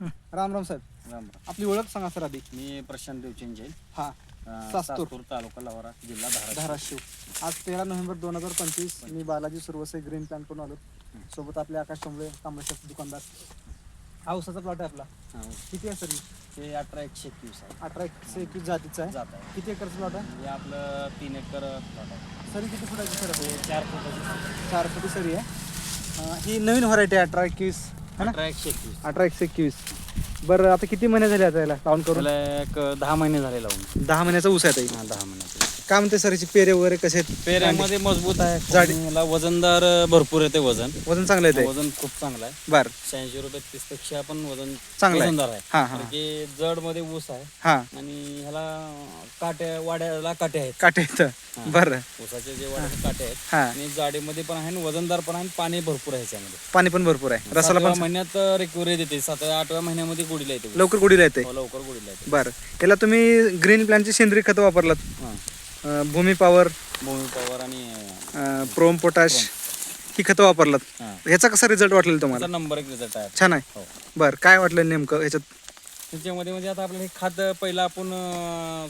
राम राम साहेब. राम राम. आपली ओळख सांगा सर आधी. मी प्रशांत देवचिन जैन. हा. अं, सास्तूर. सास्तूर तालुका लवारा जिल्हा धाराशिव. धाराशिव. आज तेरा नोव्हेंबर दोन हजार पंचवीस मी बालाजी सुरवसे ग्रीन प्लॅन करून आलो. सोबत आपले आकाश टोंबळे तांबळेश्वर दुकानदार. हा उसाचा प्लॉट आहे आपला. हां, किती आहे सर ते अठरा एकशे एकवीस आहे. अठरा एकशे एकवीस जातीचा आहे. जात आहे. किती एकरचा प्लॉट आहे? हे आपलं तीन एकर plot आहे. सरी किती फुटाची सर? ते चार फुटाची चार फुटी सरी आहे. अं, ही नवीन व्हरायटी आहे अठरा एकवीस. है ना? अठरा एकशे एकवीस. अठरा एकशे एकवीस. बरं आता किती महिने झाले आता याला लावून करून? त्याला एक दहा महिने झाले लावून. दहा महिन्याचा ऊस आहे हां दहा महिन्याचे. काय म्हणते सरीची पेरे वगैरे कसे आहेत? पेऱ्यामध्ये मजबूत आहे. याला वजनदार भरपूर येते वजन. वजन चांगलं येते वजन खूप चांगलं आहे. बर. शहाऐंशी रुपये तीसपेक्षा पण वजन चांगलं आहे. वजनदार आहे. हा हा. कारण की जडमध्ये ऊस आहे. हा. आणि ह्याला काट्या वाड्याला काटे आहेत. काटे येतं बरं. ऊसाचे जे वाड्याचे काटे आहेत हा. आणि जाडीमध्ये पण आहे आणि वजनदार पण आहे आणि पाणी भरपूर आहे ह्याच्यामध्ये. पाणी पण भरपूर आहे. रसाला सातव्या पण महिन्यात रिकव्हरी देते. सातव्या आठव्या महिन्यामध्ये गुडीला येते लवकर गुढीला येते. हो, लवकर गुडीला येते. बरं. याला तुम्ही ग्रीन प्लॅनची सेंद्रिय खतं वापरलात. हां. अं, भूमी पॉवर भूमी पॉवर आणि अं, प्रोम पोटॅश ही खतं वापरलात. हां. ह्याचा कसा रिझल्ट वाटलेला तुम्हाला? त्याचा नंबर एक रिझल्ट आहे. छान आहे. हो. बरं काय वाटलं नेमकं ह्याच्यात? त्याच्यामध्ये म्हणजे आता आपलं हे खात पहिला आपण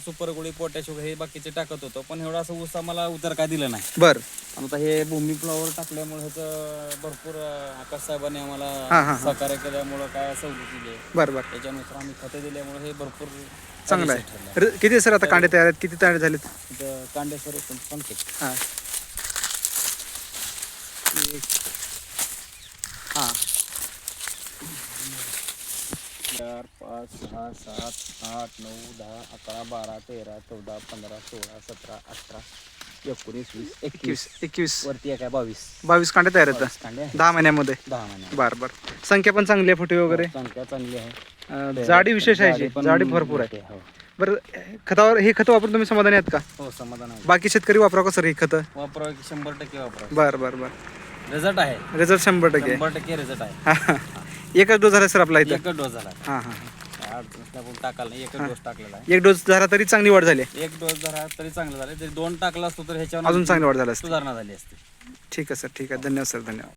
सुपर गोळी पोटॅश वगैरे हे बाकीचे टाकत होतो. पण एवढा असं ऊस आम्हाला उतर काय दिलं नाही. बरं. आणि आता हे भूमी फ्लॉवर टाकल्यामुळे ह्याचं भरपूर अं, आकाश साहेबांनी आम्हाला. सहकार्य केल्यामुळं काय सवलत दिली. बरं बरं. त्याच्यानुसार आम्ही खते दिल्यामुळे हे भरपूर चांगलं. आहे. रि- किती सर आता कांडे तयार आहेत? किती तयार झालेत? इथं सांगते हां. हां. चार पाच सहा सात आठ नऊ दहा अकरा बारा तेरा चौदा पंधरा सोळा सतरा अठरा. एकोणीस वीस एकवीस एकवीस. वरती आहे बावीस. बावीस कांडे तयार कांडे. आहे. दहा महिन्यामध्ये. दहा महिने बरं बरं. संख्या पण चांगली आहे फुटे वगैरे? संख्या चांगली आहे. अं, जाडी विशेष आहे. पण जाडी भरपूर आहे. मोठी हो. बरं खतावर हे खतं वापरून तुम्ही समाधानी आहात का? हो समाधान आहे. बाकी शेतकरी वापरा का सर ही खतं? वापरावं की शंभर टक्के वापरावं. बरं बरं बरं. रिझल्ट आहे. रिझल्ट शंभर टक्के. शंभर टक्के रिझल्ट आहे. हां हां. एकच डोस झाला सर आपला इथं? एकच डोस झाला. हां हां. अडचण नाही, आपण टाकायला नाही एकच डोस टाकलेला आहे. एक डोस झाला तरी चांगली वाढ झाली. एक डोस जरा तरी चांगलं झालं. जरी दोन टाकला असतो तर ह्याच्यावर अजून चांगली वाढ झाली असते. सुधारणा झाली असती. ठीक आहे सर ठीक आहे. धन्यवाद सर धन्यवाद.